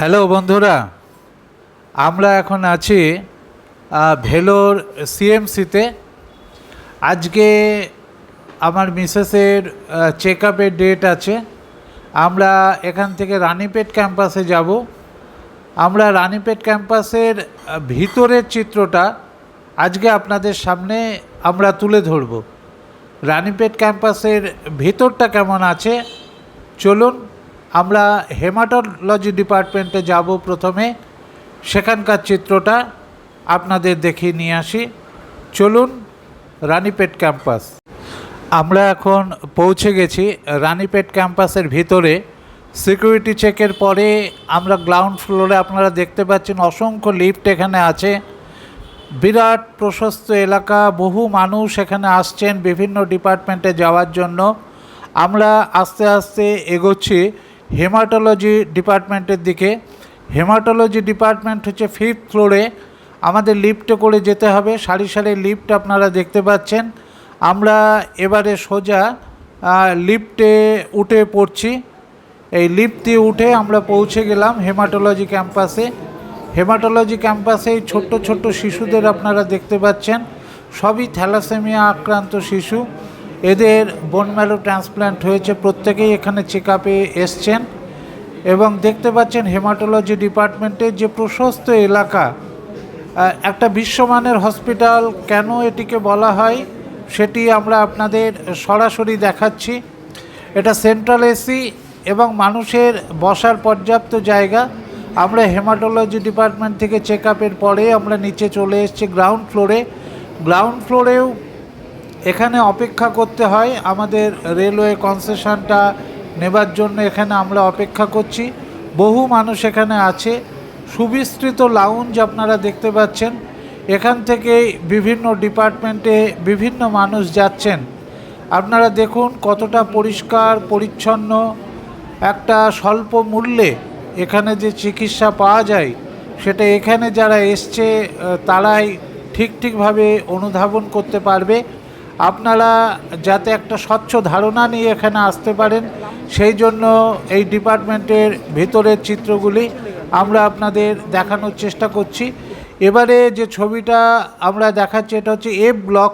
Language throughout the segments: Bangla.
হ্যালো বন্ধুরা, আমরা এখন আছি ভেলোর সিএমসিতে। আজকে আমার মিসেসের চেক আপের ডেট আছে। আমরা এখান থেকে রানীপেট ক্যাম্পাসে যাব। আমরা রানীপেট ক্যাম্পাসের ভিতরের চিত্রটা আজকে আপনাদের সামনে আমরা তুলে ধরব। রানীপেট ক্যাম্পাসের ভিতরটা কেমন আছে? চলুন আমরা হেমাটোলজি ডিপার্টমেন্টে যাব প্রথমে। সেখানকার চিত্রটা আপনাদের দেখিয়ে নিয়ে আসি। চলুন, রানীপেট ক্যাম্পাস। আমরা এখন পৌঁছে গেছি রানীপেট ক্যাম্পাসের ভিতরে। সিকিউরিটি চেকের পরে আমরা গ্রাউন্ড ফ্লোরে আপনারা দেখতে পাচ্ছেন অসংখ্য লিফট এখানে আছে। বিরাট প্রশস্ত এলাকা, বহু মানুষ এখানে আসছেন বিভিন্ন ডিপার্টমেন্টে যাওয়ার জন্য। আমরা আস্তে আস্তে এগোচ্ছি। হেমাটোলজি ডিপার্টমেন্টের দিকে। হেমাটোলজি ডিপার্টমেন্ট হচ্ছে ফিফথ ফ্লোরে আমাদের লিফটে করে যেতে হবে। সারি সারি লিফট আপনারা দেখতে পাচ্ছেন। আমরা এবারে সোজা লিফটে উঠে পড়ছি। এই লিফট দিয়ে উঠে আমরা পৌঁছে গেলাম হেমাটোলজি ক্যাম্পাসে। হেমাটোলজি ক্যাম্পাসে এই ছোট্ট ছোট্ট শিশুদের আপনারা দেখতে পাচ্ছেন। সবই থ্যালাসেমিয়া আক্রান্ত শিশু। এদের বোন ম্যারো ট্রান্সপ্ল্যান্ট হয়েছে, প্রত্যেকেই এখানে চেক আপে এসছেন এবং দেখতে পাচ্ছেন হেমাটোলজি ডিপার্টমেন্টের যে প্রশস্ত এলাকা একটা বিশ্বমানের হসপিটাল কেন এটিকে বলা হয় সেটি আমরা আপনাদের সরাসরি দেখাচ্ছি। এটা সেন্ট্রাল এসি এবং মানুষের বসার পর্যাপ্ত জায়গা। আমরা হেমাটোলজি ডিপার্টমেন্ট থেকে চেক আপের পরে আমরা নিচে চলে এসেছি গ্রাউন্ড ফ্লোরে গ্রাউন্ড ফ্লোরেও এখানে অপেক্ষা করতে হয়, আমাদের রেলওয়ে কনসেশনটা নেবার জন্য এখানে আমরা অপেক্ষা করছি। বহু মানুষ এখানে আছে। সুবিস্তৃত লাউঞ্জ আপনারা দেখতে পাচ্ছেন। এখান থেকে বিভিন্ন ডিপার্টমেন্টে বিভিন্ন মানুষ যাচ্ছেন। আপনারা দেখুন কতটা পরিষ্কার, পরিচ্ছন্ন, একটা স্বল্প মূল্যে এখানে যে চিকিৎসা পাওয়া যায়, সেটা এখানে যারা এসছে তারাই ঠিক ঠিকভাবে অনুধাবন করতে পারবে। আপনারা যাতে একটা স্বচ্ছ ধারণা নিয়ে এখানে আসতে পারেন, সেই জন্য এই ডিপার্টমেন্টের ভিতরের চিত্রগুলি আমরা আপনাদের দেখানোর চেষ্টা করছি। এবারে যে ছবিটা আমরা দেখাচ্ছি, এটা হচ্ছে এ ব্লক।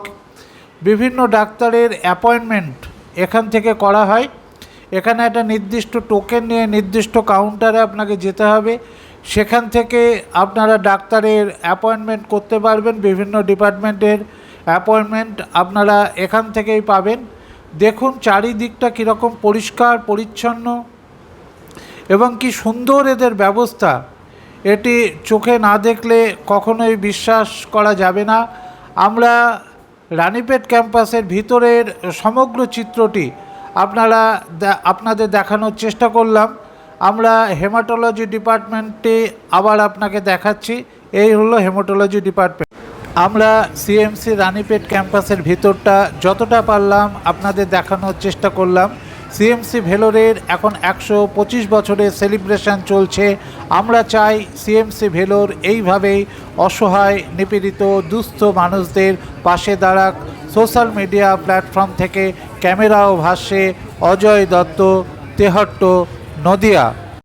বিভিন্ন ডাক্তারের অ্যাপয়েন্টমেন্ট এখান থেকে করা হয়। এখানে একটা নির্দিষ্ট টোকেন নিয়ে নির্দিষ্ট কাউন্টারে আপনাকে যেতে হবে। সেখান থেকে আপনারা ডাক্তারের অ্যাপয়েন্টমেন্ট করতে পারবেন বিভিন্ন ডিপার্টমেন্টের অ্যাপয়েন্টমেন্ট আপনারা এখান থেকেই পাবেন। দেখুন চারিদিকটা কীরকম পরিষ্কার, পরিচ্ছন্ন এবং কি সুন্দর এদের ব্যবস্থা। এটি চোখে না দেখলে কখনোই বিশ্বাস করা যাবে না। আমরা রানীপেট ক্যাম্পাসের ভিতরের সমগ্র চিত্রটি আপনারা আপনাদের দেখানোর চেষ্টা করলাম। আমরা হেমাটোলজি ডিপার্টমেন্টটি আবার আপনাকে দেখাচ্ছি। এই হলো হেমাটোলজি ডিপার্টমেন্ট। আমরা সিএমসি রানীপেট ক্যাম্পাসের ভিতরটা যতটা পারলাম আপনাদের দেখানোর চেষ্টা করলাম। সিএমসি ভেলোরের এখন একশো পঁচিশ বছরের সেলিব্রেশন চলছে। আমরা চাই সিএমসি ভেলোর এইভাবেই অসহায়, নিপীড়িত, দুস্থ মানুষদের পাশে দাঁড়াক। সোশ্যাল মিডিয়া প্ল্যাটফর্ম থেকে ক্যামেরা ও ভাষ্যে অজয় দত্ত, তেহট্ট, নদিয়া।